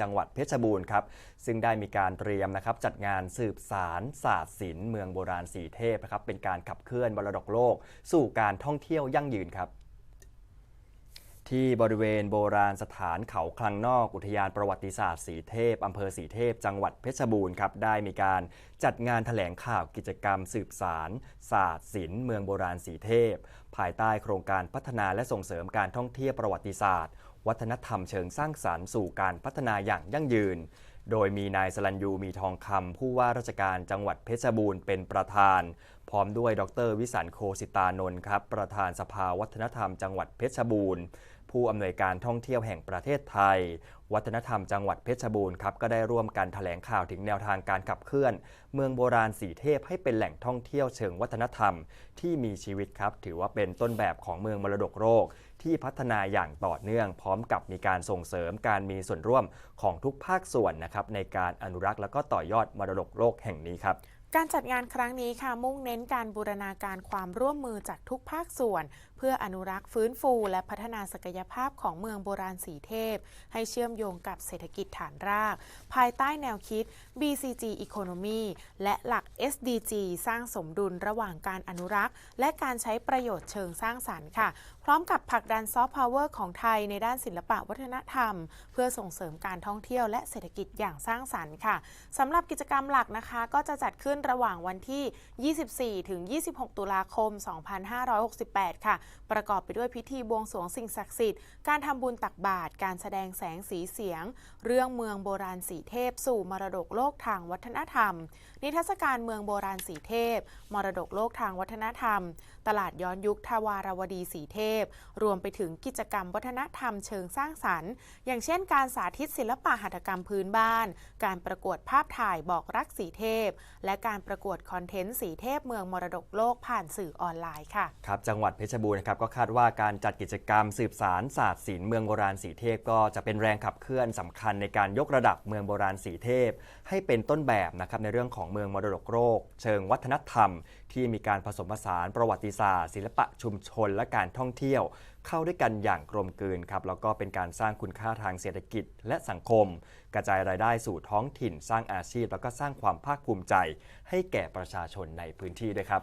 จังหวัดเพชรบูรณ์ครับซึ่งได้มีการเตรียมนะครับจัดงานสืบสารศาสตร์ศิลป์เมืองโบราณสีเทพนะครับเป็นการขับเคลื่อนมรดกโลก สู่การท่องเที่ยวยั่งยืนครับที่บริเวณโบราณสถานเขาคลังนอกอุทยานประวัติศาสตร์สีเทพ อำเภอสีเทพ จังหวัดเพชรบูรณ์ครับได้มีการจัดงานแถลงข่าวกิจกรรมสืบสารศาสตร์ศิลป์เมืองโบราณสีเทพ ภายใต้โครงการพัฒนาและส่งเสริมการท่องเที่ยวประวัติศาสตร์ วัฒนธรรมเชิงสร้างสรรค์สู่การพัฒนาอย่างยั่งยืน โดยมีนายสลันยูมีทองคำผู้ว่าราชการจังหวัดเพชรบูรณ์เป็นประธาน ร้อมด้วยดร วิสันโคสิตานนท์ครับ ประธานสภาวัฒนธรรมจังหวัดเพชรบูรณ์ ผู้อำนวยการท่องเที่ยวแห่งประเทศไทย วัฒนธรรมจังหวัดเพชรบูรณ์ครับก็ได้ร่วมกันแถลงข่าวถึงแนวทางการขับเคลื่อน เมืองโบราณสีเทพให้เป็นแหล่งท่องเที่ยวเชิงวัฒนธรรม ที่มีชีวิตครับ ถือว่าเป็นต้นแบบของเมืองมรดกโลกที่พัฒนาอย่างต่อเนื่อง พร้อมกับมีการส่งเสริมการมีส่วนร่วมของทุกภาคส่วนนะครับในการอนุรักษ์แล้วก็ต่อยอดมรดกโลกแห่งนี้ครับ การจัดงานครั้งนี้ค่ะมุ่งเน้นการบูรณาการความร่วมมือจากทุกภาคส่วน เพื่ออนุรักษ์ฟื้นฟูและพัฒนาศักยภาพของเมืองโบราณสีเทพ ให้เชื่อมโยงกับเศรษฐกิจฐานราก ภายใต้แนวคิด BCG Economy และหลัก SDG สร้างสมดุลระหว่างการอนุรักษ์ และการใช้ประโยชน์เชิงสร้างสรรค์ค่ะ พร้อมกับผลักดันซอฟต์พาวเวอร์ของไทยในด้านศิลปะวัฒนธรรม เพื่อส่งเสริมการท่องเที่ยวและเศรษฐกิจอย่างสร้างสรรค์ค่ะสำหรับกิจกรรมหลักนะคะ ก็จะจัดขึ้นระหว่างวันที่ 24 ถึง 26 ตุลาคม 2568 ค่ะ ประกอบไปด้วยพิธีบวงสรวงสิ่งศักดิ์สิทธิ์ การทำบุญตักบาตร การแสดงแสงสีเสียง เรื่องเมืองโบราณสีเทพ สู่มรดกโลกทางวัฒนธรรม นิทรรศการเมืองโบราณสีเทพ มรดกโลกทางวัฒนธรรม ตลาดย้อนยุคทวารวดีสีเทพ รวมไปถึงกิจกรรมวัฒนธรรมเชิงสร้างสรรค์ อย่างเช่น การสาธิตศิลปะหัตถกรรมพื้นบ้าน การประกวดภาพถ่ายบอกรักสีเทพ และการประกวดคอนเทนต์สีเทพเมืองมรดกโลกผ่านสื่อออนไลน์ค่ะ ครับ จังหวัดเพชรบูรณ์นะครับก็คาดว่าการจัดกิจกรรมสืบสารศาสตร์ศิลป์เมืองโบราณสีเทพ ก็จะเป็นแรงขับเคลื่อนสำคัญในการยกระดับเมืองโบราณสีเทพ ให้เป็นต้นแบบนะครับในเรื่องของเมืองมรดกโลกเชิงวัฒนธรรม ที่มีการผสมผสานประวัติศาสตร์ ศิลปะชุมชน และการท่องเที่ยวเข้าด้วยกันอย่างกลมกลืนครับแล้วก็เป็นการสร้างคุณค่าทางเศรษฐกิจและสังคม กระจายรายได้สู่ท้องถิ่น สร้างอาชีพ แล้วก็สร้างความภาคภูมิใจให้แก่ประชาชนในพื้นที่ด้วยครับ